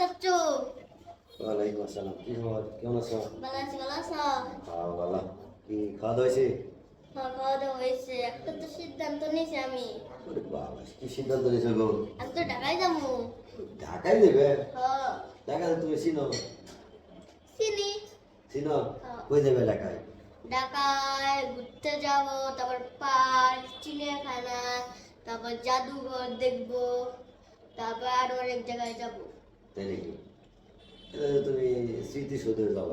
চাচ্চু। ওয়ালাইকুম আসসালাম। কি খবর? কেমন আছো? ভালো আছি ভালো আছো? হ্যাঁ ভালো। কি খাওয়া দাওয়া হয়েছে? হ্যাঁ খাওয়া দাওয়া হয়েছে। একটা তো সিদ্ধান্ত নিয়েছি আমি। ওরে বাবা কি সিদ্ধান্ত নিয়েছো গো? আমি তো ঢাকায় যাব। ঢাকায় দেবে হ্যাঁ। ঢাকা তুমি চিনো? চিনি। চিনো? হ্যাঁ। কই যাবে ঢাকায়? ঢাকায় ঘুরতে যাব তারপর পার্ক চিড়িয়াখানা তারপর জাদুঘর দেখব তারপর আরও অনেক জায়গায় যাব। তাই নাকি? তাহলে তুমি স্মৃতি সদরে যাব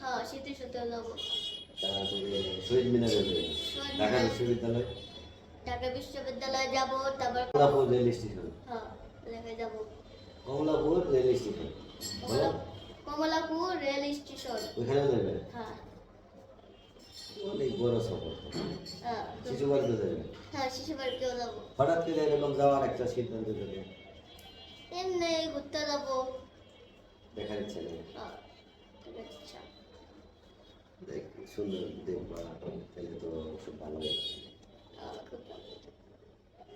হ্যাঁ সাথে যাব। তারপরে শহীদ মিনারে যাবে। ঢাকা বিশ্ববিদ্যালয়। ঢাকা বিশ্ববিদ্যালয়ে যাব তারপর কমলাপুর রেল স্টেশন। হ্যাঁ যাব। Kamalapur rail station. Kamalapur rail station. যাবে? হ্যাঁ। অনেক বড় সফর হ্যাঁ শিশু বাড়িতে যাবে? হ্যাঁ শিশু বাড়িতেও যাব। হঠাৎ করে এরকম যাওয়ার একটা সিদ্ধান্ত যাবে এমনি ঘুরতে যাব। দেখার ইচ্ছা নেই। হ্যাঁ। দেখ সুন্দর দেখবা তাহলে তো খুব ভালো লাগে হ্যাঁ।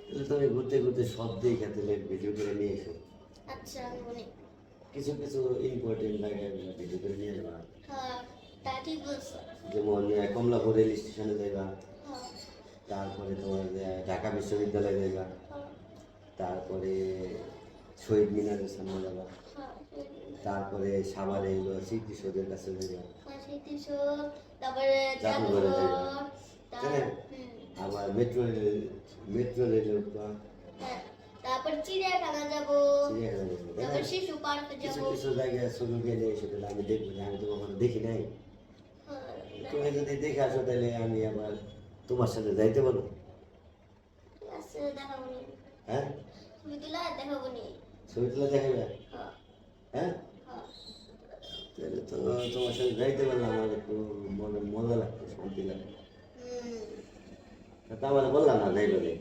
তাহলে তুমি ঘুরতে ঘুরতে সব দেখে তাহলে ভিডিও করে নিয়ে এসো। আচ্ছা কিছু কিছু ইম্পর্টেন্ট জায়গায় ভিডিও করে নিয়ে যাবা। হ্যাঁ যেমন কমলাপুর রেল স্টেশনে যাইবা। তারপরে তোমার ঢাকা বিশ্ববিদ্যালয়ে যাইবা। তারপরে শহীদ মিনারের সামনে যাবা। হ্যাঁ। তারপরে সাভারে এলো স্মৃতিসৌধের কাছে হ্যাঁ, তারপরে হ্যাঁ। আবার মেট্রো রেল মেট্রো রেলে উঠবা হ্যাঁ তারপর চিড়িয়াখানা যাব। তারপর শিশু পার্কে যাব। কিছু জায়গায় ছবি গেলে সেটা আমি দেখব আমি তো কখনো দেখি নাই। তুমি যদি দেখে আসো তাহলে আমি আবার তোমার সাথে যাইতে পারব হ্যাঁ? তুমি দিলা দেখাবো নি। ছবি তুলে দেখাবে হ্যাঁ। হ্যাঁ? তাহলে তো তোমার সাথে যাইতে পারলাম আমার একটু মনে মজা লাগতো শান্তি লাগে হুম তা আমার বললাম না যাই বলে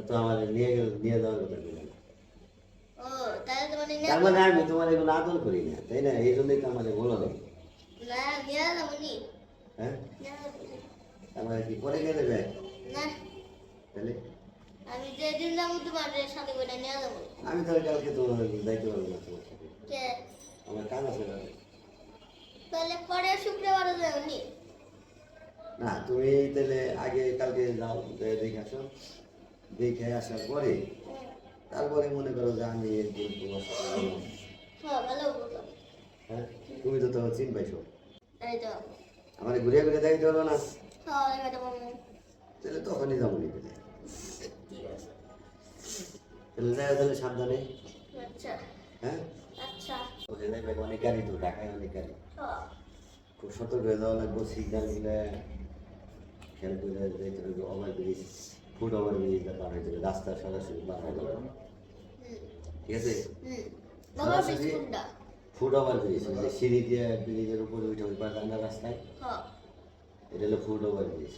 তা আমার নিয়ে গেল নিয়ে যাওয়ার কথা বললাম। মানে তার মানে আমি তোমার এগুলো আদর করি না তাই না? এই জন্যই তো আমার বলো না নিয়ে হ্যাঁ? নিয়ে আমার কি পরে দেবে তাহলে? আমি যেদিন যাব তোমার সাথে করে নিয়ে যাব। আমি তাহলে কালকে তোমার যাইতে পারব না তোমার সাথে কে? আমার কাজ আছে। তাহলে পরে শুক্রবারে যাব নি? না তুমি তাহলে আগে কালকে যাও দেখে আসো। দেখে আসার পরে তারপরে মনে করো যে আমি একদিন তোমার সাথে হ্যাঁ ভালো হ্যাঁ তুমি তো তোমার চিন পাইছো। তাই তো। আমার ঘুরে ঘুরে দেখাইতে পারব না। হ্যাঁ তাহলে তখনই যাব নি তাহলে ঠিক আছে তাহলে দেখা তাহলে সাবধানে। আচ্ছা। হ্যাঁ? আচ্ছা। ওখানে অনেক গাড়ি তো ঢাকায় অনেক গাড়ি। খুব সতর্ক হয়ে যাওয়া লাগবে সিগন্যালগুলো খেয়াল করে যাইতে হবে over bridge foot over bridge পার রাস্তা সরাসরি পার হয়ে যাবে। ঠিক আছে? ওভার ব্রিজ সিঁড়ি দিয়ে ব্রিজের উপরে উঠে ওই পার রান্না রাস্তায় এটা হলো ফুট ওভার ব্রিজ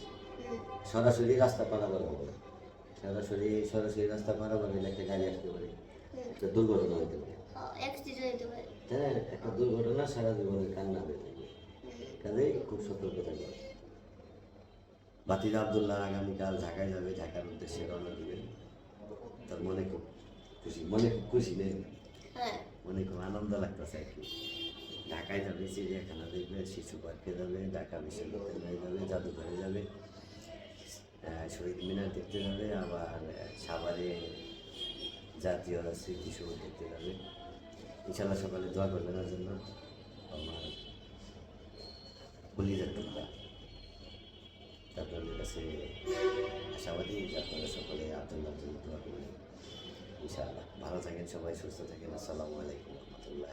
সরাসরি রাস্তা পারাবার হবে। সরাসরি সরাসরি রাস্তা হলে একটা গাড়ি আসতে পারে। একটা দুর্ঘটনা হতে পারে। হ্যাঁ? একটা দুর্ঘটনা সারা জীবনের কান্না হয়ে থাকবে কাজেই খুব সতর্ক থাকবে। বাতির আবদুল্লাহ আগামীকাল ঢাকায় যাবে। ঢাকার উদ্দেশ্যে রওনা দিবেন। তার মনে খুব খুশি মনে খুব খুশি নেই? হ্যাঁ। মনে খুব আনন্দ লাগতেছে আর কি। ঢাকায় যাবে চিড়িয়াখানা দেখবে শিশু পার্কে যাবে ঢাকা বিশ্ববিদ্যালয়ে যাবে জাদুঘরে যাবে। দেখতে যাবে আবার সাভারে জাতীয় স্মৃতিসৌধ দেখতে যাবে। ইনশাল্লাহ সকালে দোয়া করবেন ওর জন্য। আমার কলিজার টুকরা আপনাদের কাছে আশাবাদী যে আপনারা সকলে আবদুল্লাহ জন্য দোয়া করবেন। ইনশাআল্লাহ ভালো থাকেন সবাই, সুস্থ থাকেন। আসসালামু আলাইকুম রহমতুল্লাহ